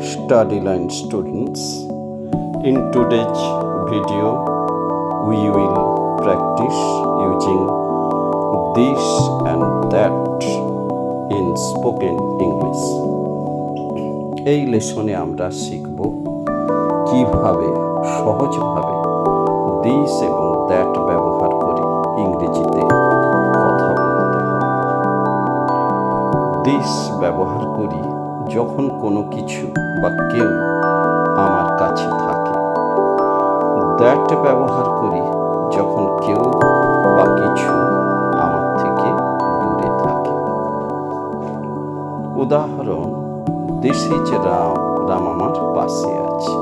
study line students. In today's video, we will practice using this and that in spoken English. এই লেসনে আমরা শিখব কীভাবে সহজভাবে this এবং দ্যাট ব্যবহার করে ইংরেজিতে কথা বলতে হয় দিস ব্যবহার করি যখন কোনো কিছু বা কেউ আমার কাছে থাকে, দ্যাট ব্যবহার করি যখন কেউ বা কিছু আমার থেকে দূরে থাকে। উদাহরণ, দিস ইজ রাম রাম আমার পাশে আছে।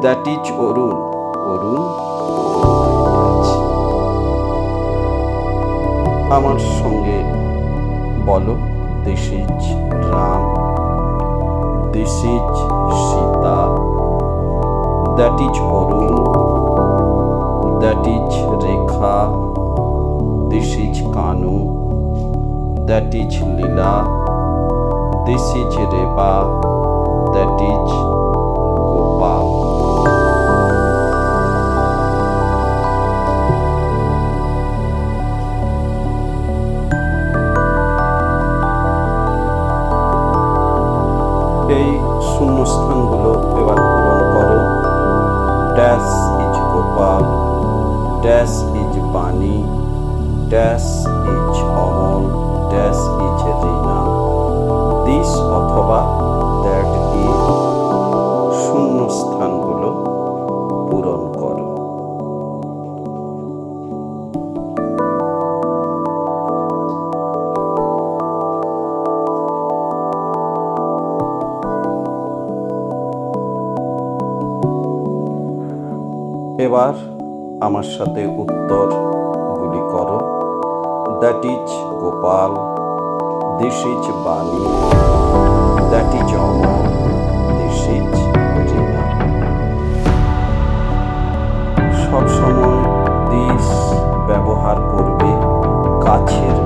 দ্যাট ইজ অরুণ অরুণ আছে। আমার সঙ্গে বলো, this is Ram. This is Sita that is Arun that is Rekha this is Kanu that is Leela this is Reba that is Gopal. এই শূন্যস্থানগুলো এবার পূরণ করো। Dash is Gopal dash is Bani dash is Amal. এবার আমার সাথে উত্তরগুলি করো। That is Gopal this is Bani that is Amar this is Rina সবসময় দিস ব্যবহার করবে কাছের